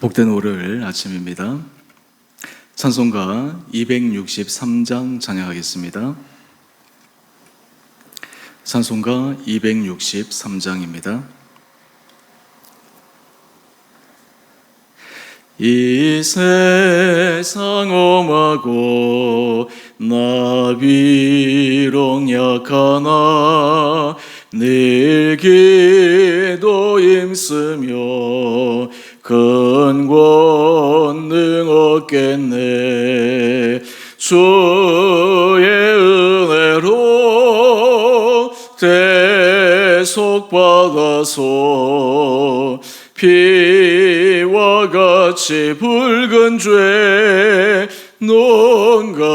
복된 오를 아침입니다. 찬송가 263장 찬양하겠습니다. 찬송가 263장입니다. 이 세상 엄하고 나 비록 약하나 늘 기도 힘쓰며 큰 권능 얻겠네. 주의 은혜로 대속받아서 피와 같이 붉은 죄 논같이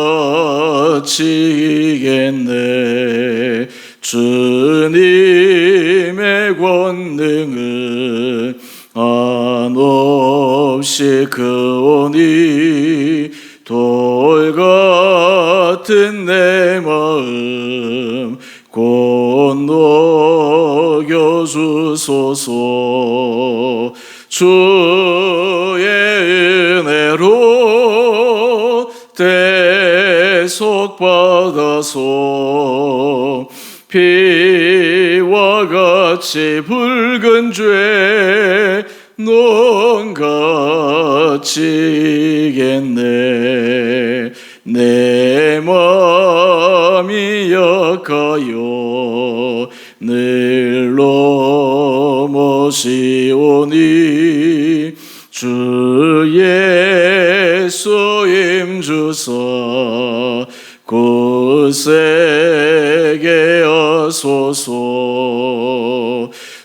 이겠네. 주님의 권능은 한없이 크오니 돌 같은 내 마음 곧 녹여주소서 주의 은혜로 대속 받아서 피와 같이 붉은 죄 이겠네. 내 마음이 약하여 늘 넘어지오니 주 예수 임주사 굳세게 하소서.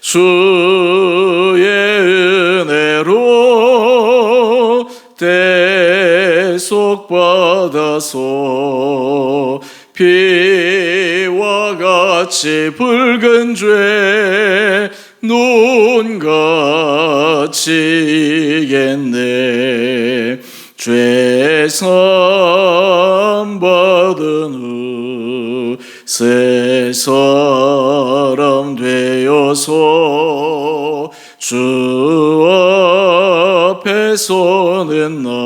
주 대속받아서 피와 같이 붉은 죄 눈같이 이겠네. 죄산 받은 후 새 사람 되어서 주 앞에 서는 나네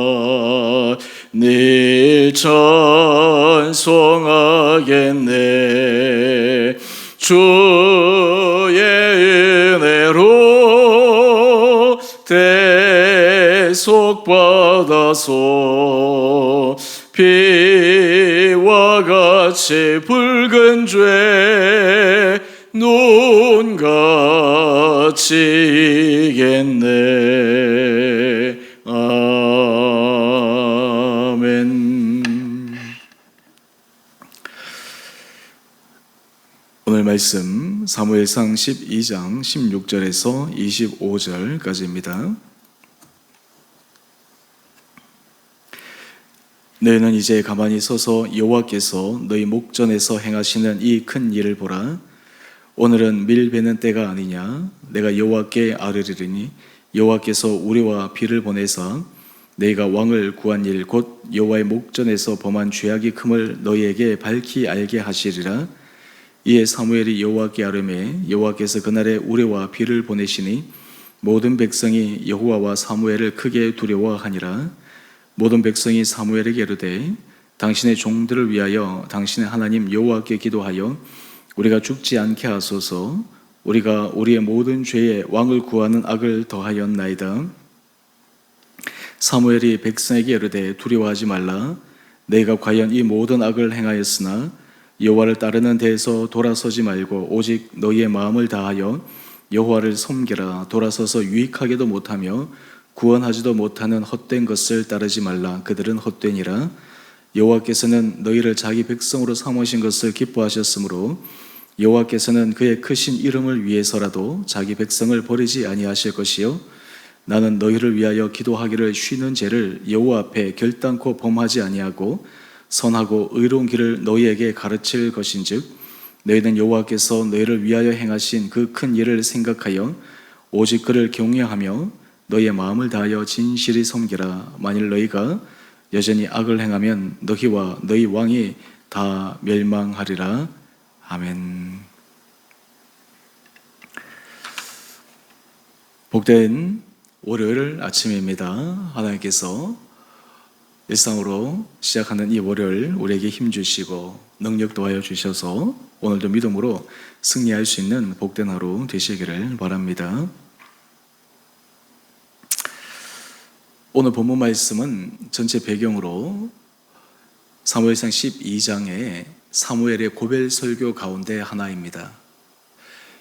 찬송하겠네. 주의 은혜로 대속 받아서 피와 같이 붉은 죄 눈같이 말씀 사무엘상 12장 16절에서 25절까지입니다. 너희는 이제 가만히 서서 여호와께서 너희 목전에서 행하시는 이 큰 일을 보라. 오늘은 밀 베는 때가 아니냐. 내가 여호와께 아뢰리니 여호와께서 우리와 비를 보내사 너희가 왕을 구한 일 곧 여호와의 목전에서 범한 죄악이 큼을 너희에게 밝히 알게 하시리라. 이에 사무엘이 여호와께 아뢰매 여호와께서 그날에 우레와 비를 보내시니 모든 백성이 여호와와 사무엘을 크게 두려워하니라. 모든 백성이 사무엘에게 이르되 당신의 종들을 위하여 당신의 하나님 여호와께 기도하여 우리가 죽지 않게 하소서. 우리가 우리의 모든 죄에 왕을 구하는 악을 더하였나이다. 사무엘이 백성에게 이르되 두려워하지 말라. 내가 과연 이 모든 악을 행하였으나 여호와를 따르는 데에서 돌아서지 말고 오직 너희의 마음을 다하여 여호와를 섬기라. 돌아서서 유익하게도 못하며 구원하지도 못하는 헛된 것을 따르지 말라. 그들은 헛되니라. 여호와께서는 너희를 자기 백성으로 삼으신 것을 기뻐하셨으므로 여호와께서는 그의 크신 이름을 위해서라도 자기 백성을 버리지 아니하실 것이요. 나는 너희를 위하여 기도하기를 쉬는 죄를 여호와 앞에 결단코 범하지 아니하고 선하고 의로운 길을 너희에게 가르칠 것인즉 너희는 여호와께서 너희를 위하여 행하신 그 큰 일을 생각하여 오직 그를 경외하며 너희의 마음을 다하여 진실히 섬기라 만일 너희가 여전히 악을 행하면 너희와 너희 왕이 다 멸망하리라 아멘. 복된 월요일 아침입니다. 하나님께서 일상으로 시작하는 이 월요일 우리에게 힘 주시고 능력 도하여 주셔서 오늘도 믿음으로 승리할 수 있는 복된 하루 되시기를 바랍니다. 오늘 본문 말씀은 전체 배경으로 사무엘상 12장의 사무엘의 고별 설교 가운데 하나입니다.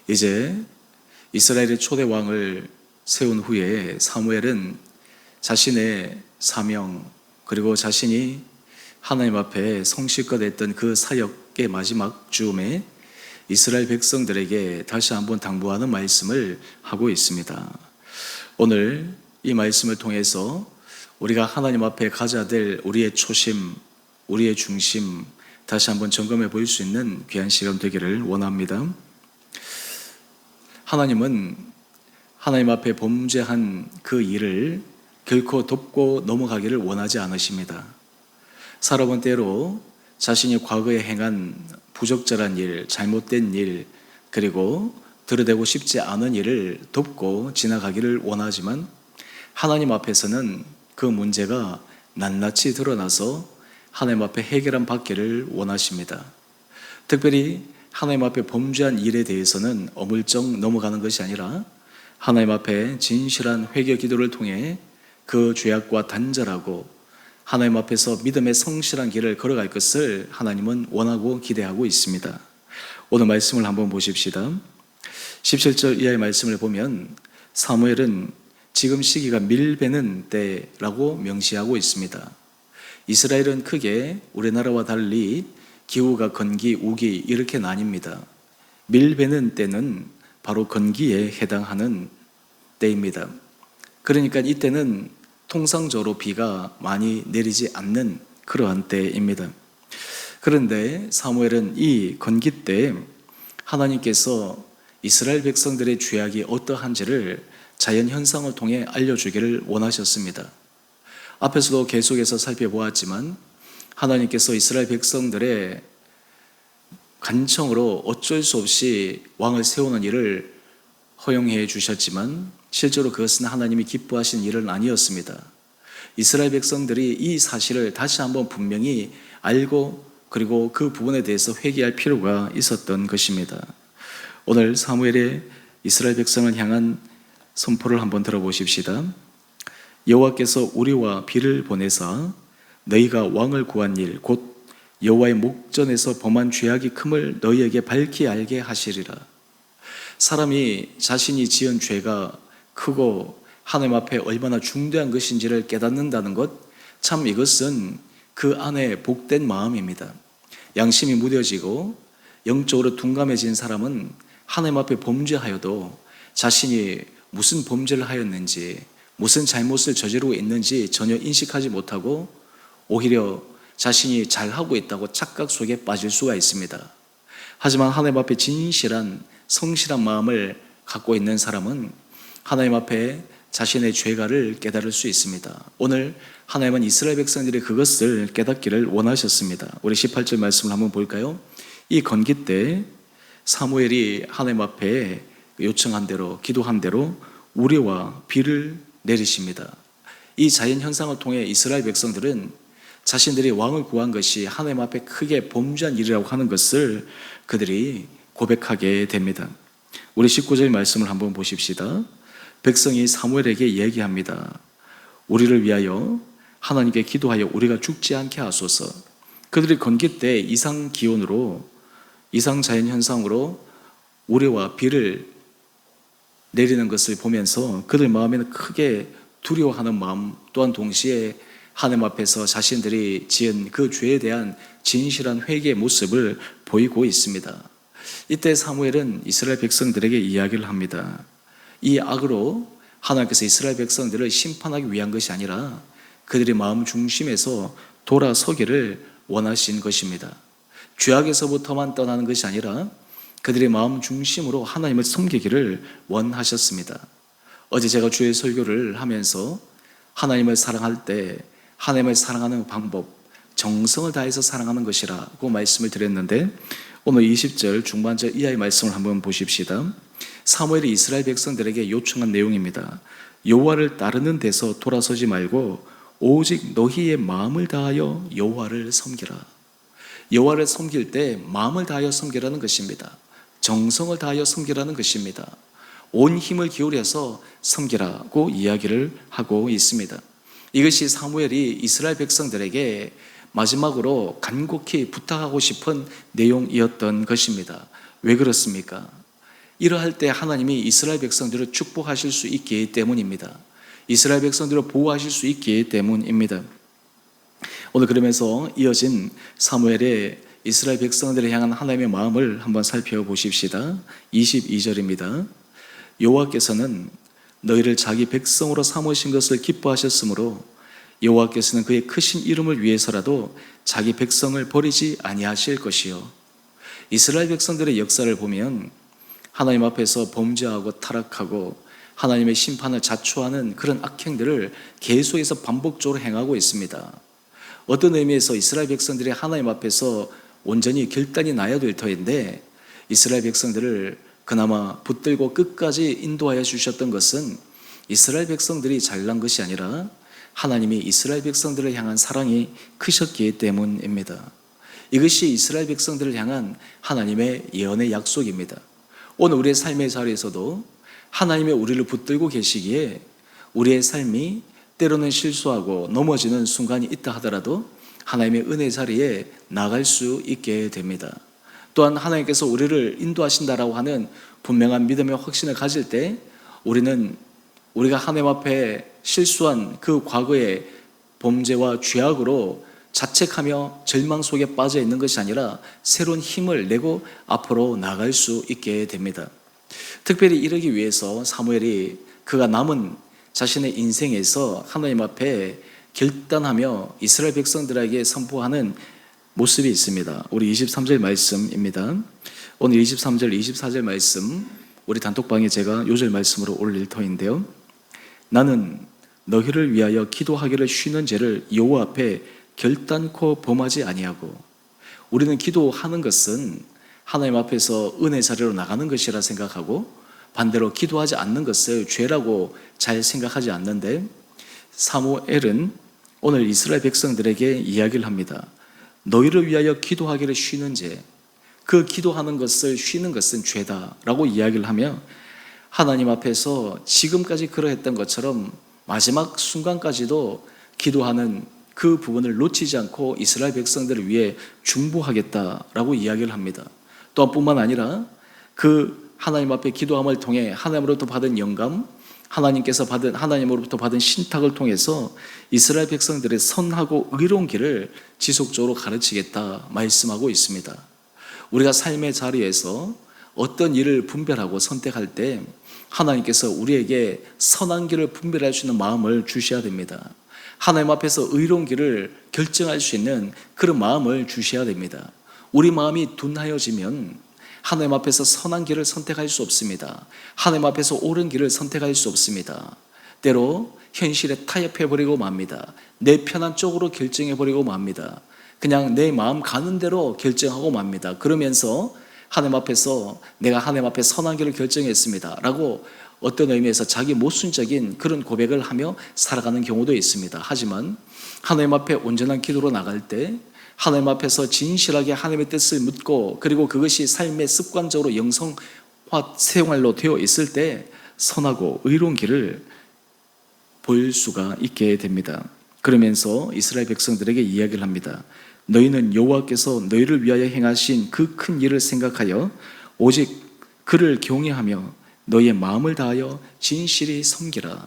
이제 이스라엘의 초대 왕을 세운 후에 사무엘은 자신의 사명 그리고 자신이 하나님 앞에 성실껏 했던 그 사역의 마지막 즈음에 이스라엘 백성들에게 다시 한번 당부하는 말씀을 하고 있습니다. 오늘 이 말씀을 통해서 우리가 하나님 앞에 가져야 될 우리의 초심, 우리의 중심 다시 한번 점검해 볼 수 있는 귀한 시간 되기를 원합니다. 하나님은 하나님 앞에 범죄한 그 일을 결코 덮고 넘어가기를 원하지 않으십니다. 살아본 때로 자신이 과거에 행한 부적절한 일, 잘못된 일, 그리고 들여대고 싶지 않은 일을 덮고 지나가기를 원하지만 하나님 앞에서는 그 문제가 낱낱이 드러나서 하나님 앞에 해결한 받기를 원하십니다. 특별히 하나님 앞에 범죄한 일에 대해서는 어물쩍 넘어가는 것이 아니라 하나님 앞에 진실한 회개 기도를 통해 그 죄악과 단절하고 하나님 앞에서 믿음의 성실한 길을 걸어갈 것을 하나님은 원하고 기대하고 있습니다. 오늘 말씀을 한번 보십시다. 17절 이하의 말씀을 보면 사무엘은 지금 시기가 밀배는 때라고 명시하고 있습니다. 이스라엘은 크게 우리나라와 달리 기후가 건기, 우기 이렇게 나뉩니다. 밀배는 때는 바로 건기에 해당하는 때입니다. 그러니까 이때는 통상적으로 비가 많이 내리지 않는 그러한 때입니다. 그런데 사무엘은 이 건기 때 하나님께서 이스라엘 백성들의 죄악이 어떠한지를 자연 현상을 통해 알려주기를 원하셨습니다. 앞에서도 계속해서 살펴보았지만 하나님께서 이스라엘 백성들의 간청으로 어쩔 수 없이 왕을 세우는 일을 허용해 주셨지만 실제로 그것은 하나님이 기뻐하신 일은 아니었습니다. 이스라엘 백성들이 이 사실을 다시 한번 분명히 알고 그리고 그 부분에 대해서 회개할 필요가 있었던 것입니다. 오늘 사무엘의 이스라엘 백성을 향한 선포를 한번 들어보십시다. 여호와께서 우리와 비를 보내사 너희가 왕을 구한 일 곧 여호와의 목전에서 범한 죄악이 큼을 너희에게 밝히 알게 하시리라. 사람이 자신이 지은 죄가 크고 하나님 앞에 얼마나 중대한 것인지를 깨닫는다는 것, 참 이것은 그 안에 복된 마음입니다. 양심이 무뎌지고 영적으로 둔감해진 사람은 하나님 앞에 범죄하여도 자신이 무슨 범죄를 하였는지, 무슨 잘못을 저지르고 있는지 전혀 인식하지 못하고 오히려 자신이 잘하고 있다고 착각 속에 빠질 수가 있습니다. 하지만 하나님 앞에 진실한 성실한 마음을 갖고 있는 사람은 하나님 앞에 자신의 죄가를 깨달을 수 있습니다. 오늘 하나님은 이스라엘 백성들이 그것을 깨닫기를 원하셨습니다. 우리 18절 말씀을 한번 볼까요? 이 건기 때 사무엘이 하나님 앞에 요청한 대로 기도한 대로 우리와 비를 내리십니다. 이 자연 현상을 통해 이스라엘 백성들은 자신들이 왕을 구한 것이 하나님 앞에 크게 범죄한 일이라고 하는 것을 그들이 고백하게 됩니다. 우리 19절 말씀을 한번 보십시다. 백성이 사무엘에게 얘기합니다. 우리를 위하여 하나님께 기도하여 우리가 죽지 않게 하소서. 그들이 건기 때 이상 기온으로 이상 자연 현상으로 우레와 비를 내리는 것을 보면서 그들 마음에는 크게 두려워하는 마음 또한 동시에 하나님 앞에서 자신들이 지은 그 죄에 대한 진실한 회개의 모습을 보이고 있습니다. 이때 사무엘은 이스라엘 백성들에게 이야기를 합니다. 이 악으로 하나님께서 이스라엘 백성들을 심판하기 위한 것이 아니라 그들의 마음 중심에서 돌아서기를 원하신 것입니다. 죄악에서부터만 떠나는 것이 아니라 그들의 마음 중심으로 하나님을 섬기기를 원하셨습니다. 어제 제가 주의 설교를 하면서 하나님을 사랑할 때 하나님을 사랑하는 방법, 정성을 다해서 사랑하는 것이라고 말씀을 드렸는데 오늘 20절 중반절 이하의 말씀을 한번 보십시다. 사무엘이 이스라엘 백성들에게 요청한 내용입니다. 여호와를 따르는 데서 돌아서지 말고 오직 너희의 마음을 다하여 여호와를 섬기라. 여호와를 섬길 때 마음을 다하여 섬기라는 것입니다. 정성을 다하여 섬기라는 것입니다. 온 힘을 기울여서 섬기라고 이야기를 하고 있습니다. 이것이 사무엘이 이스라엘 백성들에게 마지막으로 간곡히 부탁하고 싶은 내용이었던 것입니다. 왜 그렇습니까? 이러할 때 하나님이 이스라엘 백성들을 축복하실 수 있기 때문입니다. 이스라엘 백성들을 보호하실 수 있기 때문입니다. 오늘 그러면서 이어진 사무엘의 이스라엘 백성들을 향한 하나님의 마음을 한번 살펴보십시다. 22절입니다. 여호와께서는 너희를 자기 백성으로 삼으신 것을 기뻐하셨으므로 여호와께서는 그의 크신 이름을 위해서라도 자기 백성을 버리지 아니하실 것이요 이스라엘 백성들의 역사를 보면 하나님 앞에서 범죄하고 타락하고 하나님의 심판을 자초하는 그런 악행들을 계속해서 반복적으로 행하고 있습니다. 어떤 의미에서 이스라엘 백성들이 하나님 앞에서 온전히 결단이 나야 될 터인데 이스라엘 백성들을 그나마 붙들고 끝까지 인도하여 주셨던 것은 이스라엘 백성들이 잘난 것이 아니라 하나님이 이스라엘 백성들을 향한 사랑이 크셨기 때문입니다. 이것이 이스라엘 백성들을 향한 하나님의 예언의 약속입니다. 오늘 우리의 삶의 자리에서도 하나님의 우리를 붙들고 계시기에 우리의 삶이 때로는 실수하고 넘어지는 순간이 있다 하더라도 하나님의 은혜 자리에 나갈 수 있게 됩니다. 또한 하나님께서 우리를 인도하신다라고 하는 분명한 믿음의 확신을 가질 때 우리는 우리가 하나님 앞에 실수한 그 과거의 범죄와 죄악으로 자책하며 절망 속에 빠져 있는 것이 아니라 새로운 힘을 내고 앞으로 나갈 수 있게 됩니다. 특별히 이러기 위해서 사무엘이 그가 남은 자신의 인생에서 하나님 앞에 결단하며 이스라엘 백성들에게 선포하는 모습이 있습니다. 우리 23절 말씀입니다. 오늘 23절, 24절 말씀 우리 단톡방에 제가 요절 말씀으로 올릴 터인데요. 나는 너희를 위하여 기도하기를 쉬는 죄를 여호와 앞에 결단코 범하지 아니하고 우리는 기도하는 것은 하나님 앞에서 은혜 자리로 나가는 것이라 생각하고 반대로 기도하지 않는 것을 죄라고 잘 생각하지 않는데 사무엘은 오늘 이스라엘 백성들에게 이야기를 합니다. 너희를 위하여 기도하기를 쉬는 죄, 그 기도하는 것을 쉬는 것은 죄다라고 이야기를 하며 하나님 앞에서 지금까지 그러했던 것처럼 마지막 순간까지도 기도하는 그 부분을 놓치지 않고 이스라엘 백성들을 위해 중보하겠다라고 이야기를 합니다. 또한 뿐만 아니라 그 하나님 앞에 기도함을 통해 하나님으로부터 받은 영감, 하나님께서 받은 하나님으로부터 받은 신탁을 통해서 이스라엘 백성들의 선하고 의로운 길을 지속적으로 가르치겠다 말씀하고 있습니다. 우리가 삶의 자리에서 어떤 일을 분별하고 선택할 때 하나님께서 우리에게 선한 길을 분별할 수 있는 마음을 주셔야 됩니다. 하나님 앞에서 의로운 길을 결정할 수 있는 그런 마음을 주셔야 됩니다. 우리 마음이 둔하여지면 하나님 앞에서 선한 길을 선택할 수 없습니다. 하나님 앞에서 옳은 길을 선택할 수 없습니다. 때로 현실에 타협해버리고 맙니다. 내 편한 쪽으로 결정해버리고 맙니다. 그냥 내 마음 가는 대로 결정하고 맙니다. 그러면서 하나님 앞에서 내가 하나님 앞에 선한 길을 결정했습니다. 라고 어떤 의미에서 자기 모순적인 그런 고백을 하며 살아가는 경우도 있습니다. 하지만 하나님 앞에 온전한 기도로 나갈 때 하나님 앞에서 진실하게 하나님의 뜻을 묻고 그리고 그것이 삶의 습관적으로 영성화 생활로 되어 있을 때 선하고 의로운 길을 보일 수가 있게 됩니다. 그러면서 이스라엘 백성들에게 이야기를 합니다. 너희는 여호와께서 너희를 위하여 행하신 그 큰 일을 생각하여 오직 그를 경외하며 너희의 마음을 다하여 진실히 섬기라.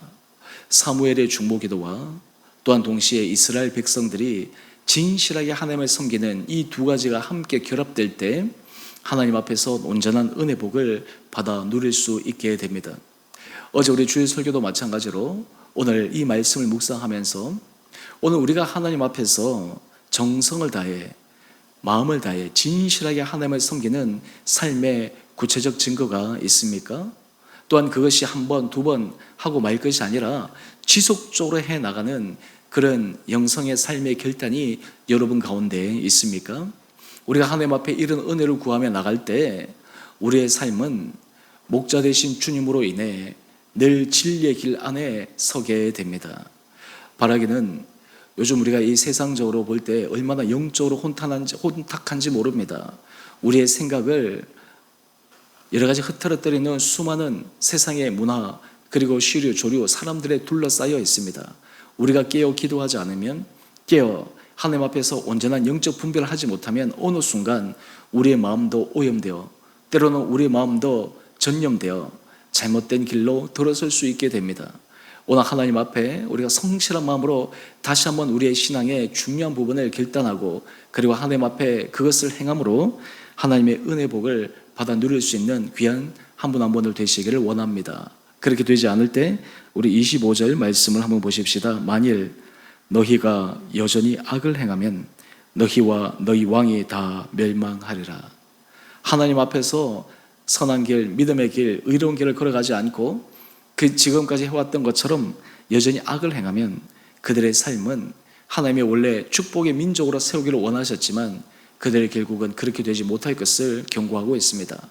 사무엘의 중보기도와 또한 동시에 이스라엘 백성들이 진실하게 하나님을 섬기는 이 두 가지가 함께 결합될 때 하나님 앞에서 온전한 은혜 복을 받아 누릴 수 있게 됩니다. 어제 우리 주일 설교도 마찬가지로 오늘 이 말씀을 묵상하면서 오늘 우리가 하나님 앞에서 정성을 다해 마음을 다해 진실하게 하나님을 섬기는 삶의 구체적 증거가 있습니까? 또한 그것이 한 번, 두 번 하고 말 것이 아니라 지속적으로 해 나가는 그런 영성의 삶의 결단이 여러분 가운데 있습니까? 우리가 하나님 앞에 이런 은혜를 구하며 나갈 때 우리의 삶은 목자 되신 주님으로 인해 늘 진리의 길 안에 서게 됩니다. 바라기는 요즘 우리가 이 세상적으로 볼 때 얼마나 영적으로 혼탁한지, 혼탁한지 모릅니다. 우리의 생각을 여러 가지 흐트러뜨리는 수많은 세상의 문화 그리고 시류, 조류, 사람들에 둘러싸여 있습니다. 우리가 깨어 기도하지 않으면 깨어 하나님 앞에서 온전한 영적 분별을 하지 못하면 어느 순간 우리의 마음도 오염되어 때로는 우리의 마음도 전염되어 잘못된 길로 들어설 수 있게 됩니다. 오늘 하나님 앞에 우리가 성실한 마음으로 다시 한번 우리의 신앙의 중요한 부분을 결단하고 그리고 하나님 앞에 그것을 행함으로 하나님의 은혜 복을 받아 누릴 수 있는 귀한 한분한 분을 되시기를 원합니다. 그렇게 되지 않을 때 우리 25절 말씀을 한번 보십시다. 만일 너희가 여전히 악을 행하면 너희와 너희 왕이 다 멸망하리라. 하나님 앞에서 선한 길, 믿음의 길, 의로운 길을 걸어가지 않고 그 지금까지 해왔던 것처럼 여전히 악을 행하면 그들의 삶은 하나님의 원래 축복의 민족으로 세우기를 원하셨지만 그들의 결국은 그렇게 되지 못할 것을 경고하고 있습니다.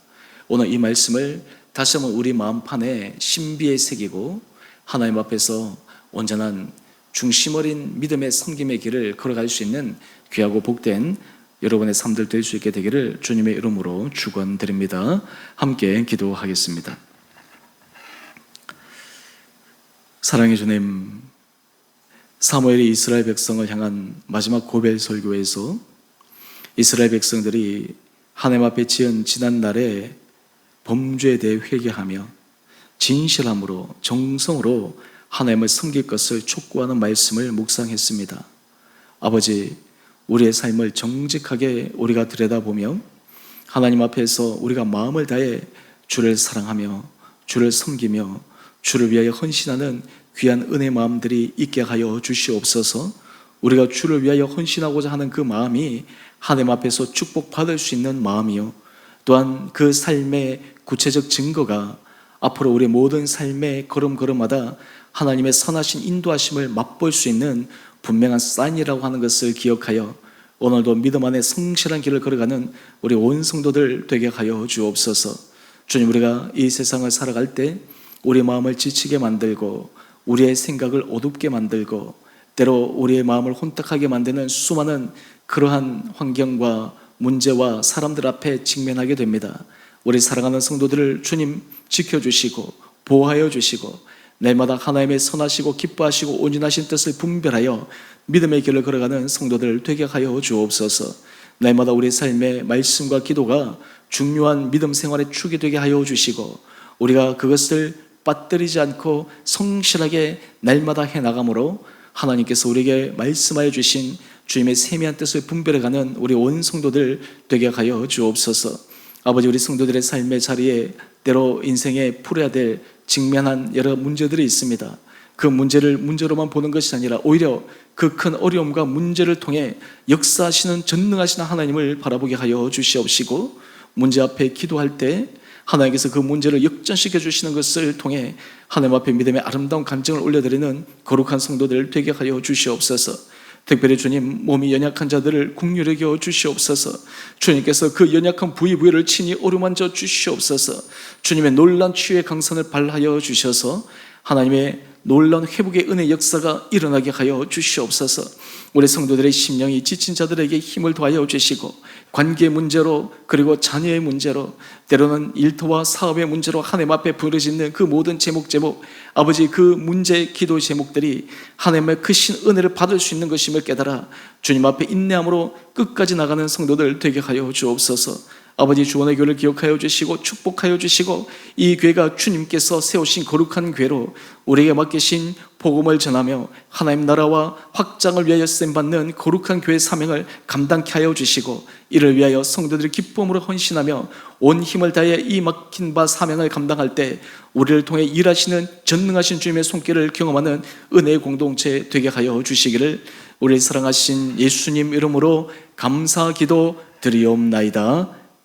오늘 이 말씀을 다시 한번 우리 마음판에 신비에 새기고 하나님 앞에서 온전한 중심 어린 믿음의 섬김의 길을 걸어갈 수 있는 귀하고 복된 여러분의 삶들 될 수 있게 되기를 주님의 이름으로 축원드립니다. 함께 기도하겠습니다. 사랑의 주님, 사무엘이 이스라엘 백성을 향한 마지막 고별 설교에서 이스라엘 백성들이 하나님 앞에 지은 지난 날에 범죄에 대해 회개하며 진실함으로 정성으로 하나님을 섬길 것을 촉구하는 말씀을 묵상했습니다. 아버지, 우리의 삶을 정직하게 우리가 들여다보며 하나님 앞에서 우리가 마음을 다해 주를 사랑하며 주를 섬기며 주를 위하여 헌신하는 귀한 은혜 마음들이 있게 하여 주시옵소서. 우리가 주를 위하여 헌신하고자 하는 그 마음이 하나님 앞에서 축복받을 수 있는 마음이요. 또한 그 삶의 구체적 증거가 앞으로 우리 모든 삶의 걸음걸음마다 하나님의 선하신 인도하심을 맛볼 수 있는 분명한 사인이라고 하는 것을 기억하여 오늘도 믿음 안에 성실한 길을 걸어가는 우리 온 성도들 되게 하여 주옵소서. 주님 우리가 이 세상을 살아갈 때 우리 마음을 지치게 만들고 우리의 생각을 어둡게 만들고 때로 우리의 마음을 혼탁하게 만드는 수많은 그러한 환경과 문제와 사람들 앞에 직면하게 됩니다. 우리 사랑하는 성도들을 주님 지켜주시고 보호하여 주시고 날마다 하나님의 선하시고 기뻐하시고 온전하신 뜻을 분별하여 믿음의 길을 걸어가는 성도들 되게 하여 주옵소서. 날마다 우리 삶의 말씀과 기도가 중요한 믿음 생활의 축이 되게 하여 주시고 우리가 그것을 빠뜨리지 않고 성실하게 날마다 해 나감으로 하나님께서 우리에게 말씀하여 주신 주님의 세미한 뜻을 분별해가는 우리 온 성도들 되게 하여 주옵소서. 아버지 우리 성도들의 삶의 자리에 때로 인생에 풀어야 될 직면한 여러 문제들이 있습니다. 그 문제를 문제로만 보는 것이 아니라 오히려 그 큰 어려움과 문제를 통해 역사하시는 전능하신 하나님을 바라보게 하여 주시옵시고 문제 앞에 기도할 때 하나님께서 그 문제를 역전시켜 주시는 것을 통해 하나님 앞에 믿음의 아름다운 간증을 올려드리는 거룩한 성도들 되게 하여 주시옵소서. 특별히 주님 몸이 연약한 자들을 국률에 겨 주시옵소서. 주님께서 그 연약한 부위 부위를 친히 오르만져 주시옵소서. 주님의 놀란 치유의 강선을 발하여 주셔서 하나님의 놀라운 회복의 은혜 역사가 일어나게 하여 주시옵소서. 우리 성도들의 심령이 지친 자들에게 힘을 더하여 주시고 관계 문제로 그리고 자녀의 문제로 때로는 일터와 사업의 문제로 하나님 앞에 부르짖는 그 모든 제목 제목 아버지 그 문제 기도 제목들이 하나님의 크신 은혜를 받을 수 있는 것임을 깨달아 주님 앞에 인내함으로 끝까지 나가는 성도들 되게 하여 주옵소서. 아버지 주원의 교를 기억하여 주시고 축복하여 주시고 이 교회가 주님께서 세우신 거룩한 교회로 우리에게 맡기신 복음을 전하며 하나님 나라와 확장을 위하여 쓰임 받는 거룩한 교회 사명을 감당케 하여 주시고 이를 위하여 성도들이 기쁨으로 헌신하며 온 힘을 다해 이 막힌 바 사명을 감당할 때 우리를 통해 일하시는 전능하신 주님의 손길을 경험하는 은혜의 공동체 되게 하여 주시기를 우리 사랑하신 예수님 이름으로 감사 기도 드리옵나이다.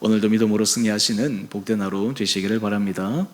오늘도 믿음으로 승리하시는 복된 하루 되시기를 바랍니다.